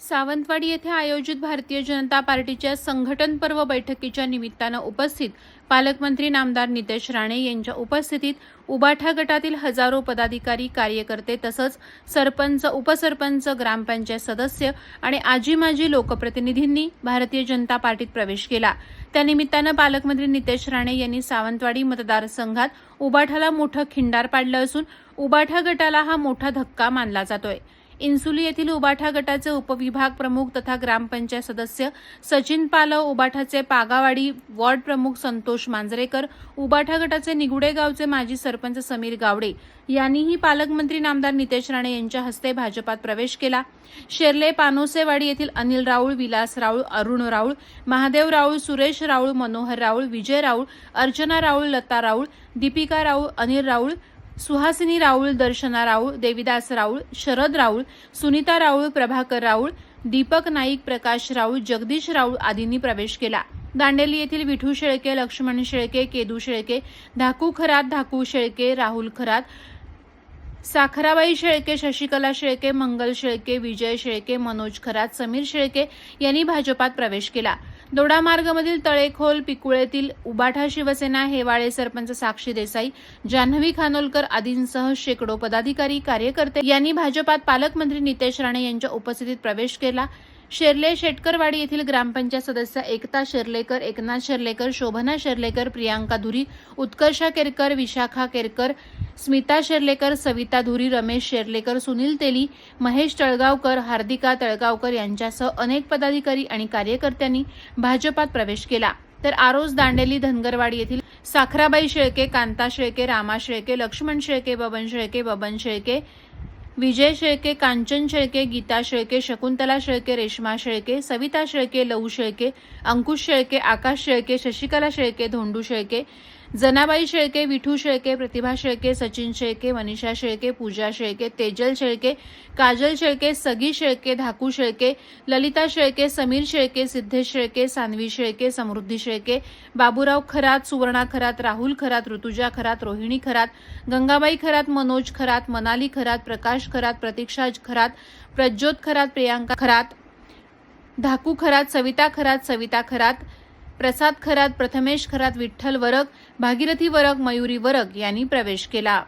सावंतवाडी येथे आयोजित भारतीय जनता पार्टीच्या संघटन पर्व बैठकीच्या निमित्तानं उपस्थित पालकमंत्री नामदार नितेश राणे यांच्या उपस्थितीत उबाठा गटातील हजारो पदाधिकारी कार्यकर्ते तसंच सरपंच उपसरपंच ग्रामपंचायत सदस्य आणि आजी माजी लोकप्रतिनिधींनी भारतीय जनता पार्टीत प्रवेश केला. त्यानिमित्तानं पालकमंत्री नितेश राणे यांनी सावंतवाडी मतदारसंघात उबाठाला मोठं खिंडार पाडलं असून उबाठा गटाला हा मोठा धक्का मानला जातोय. इन्सुली येथील उबाठा गटाचे उपविभाग प्रमुख तथा ग्रामपंचायत सदस्य सचिन पालव उबाठाचे पागावाडी वॉर्ड प्रमुख संतोष मांजरेकर उबाठा गटाचे निगुडे गावचे माजी सरपंच समीर गावडे यांनीही पालकमंत्री नामदार नितेश राणे यांच्या हस्ते भाजपात प्रवेश केला. शेर्ले पानोसेवाडी येथील अनिल राऊळ विलास राऊळ अरुण राऊळ महादेव राऊळ सुरेश राऊळ मनोहर राऊळ विजय राऊळ अर्चना राऊळ लता राऊळ दीपिका राऊळ अनिल राऊळ सुहासिनी राऊळ दर्शना राऊळ देविदास राऊळ शरद राऊळ सुनीता राऊळ प्रभाकर राऊळ दीपक नाईक प्रकाश राऊळ जगदीश राऊळ आदींनी प्रवेश केला. दांडेली येथील विठू शेळके लक्ष्मण शेळके केदू शेळके धाकू खरात धाकू शेळके राहुल खरात साखराबाई शेळके शशिकला शेळके मंगल शेळके विजय शेळके मनोज खरात समीर शेळके यांनी भाजपात प्रवेश केला. दोडामार्गमधील तळेखोल पिकुळेतील उबाठा शिवसेना हेवाळे सरपंच साक्षी देसाई जान्हवी खानोलकर आदींसह शेकडो पदाधिकारी कार्यकर्ते यांनी भाजपात पालकमंत्री नितेश राणे यांच्या उपस्थितीत प्रवेश केला. शेर्ले शेटकरवाडी येथील ग्रामपंचायत सदस्य एकता शेर्लेकर एकनाथ शेर्लेकर शोभना शेर्लेकर प्रियांका धुरी उत्कर्षा केरकर विशाखा केरकर स्मिता शेर्लेकर सविता धुरी रमेश शेर्लेकर सुनील तेली महेश तळगावकर हार्दिका तळगावकर यांच्यासह अनेक पदाधिकारी आणि कार्यकर्त्यांनी भाजपात प्रवेश केला. तर आरोस दांडेली धनगरवाडी येथील साखराबाई शेळके कांता शेळके रामा शेळके लक्ष्मण शेळके बबन शेळके बबन शेळके विजय शेळके कांचन शेळके गीता शेळके शकुंतला शेळके रेश्मा शेळके सविता शेळके लहू शेळके अंकुश शेळके आकाश शेळके शशिकला शेळके धोंडू शेळके जनाबाई शेळके विठू शेळके प्रतिभा शेळके सचिन शेळके मनीषा शेळके पूजा शेळके तेजल शेळके काजल शेळके सगी शेळके धाकू शेळके ललिता शेळके समीर शेळके सिद्धेश शेळके सानवी शेळके समृद्धी शेळके बाबूराव खरात सुवर्णा खरात राहुल खरात ऋतुजा खरात रोहिणी खरात गंगाबाई खरात मनोज खरात मनाली खरात प्रकाश खरात प्रतीक्षा खरात प्रज्योत खरात प्रियांका खरात धाकू खरात सविता खरात सविता खरात प्रसाद खरात प्रथमेश खरात विठ्ठल वरक भागीरथी वरक मयुरी वरक यांनी प्रवेश केला.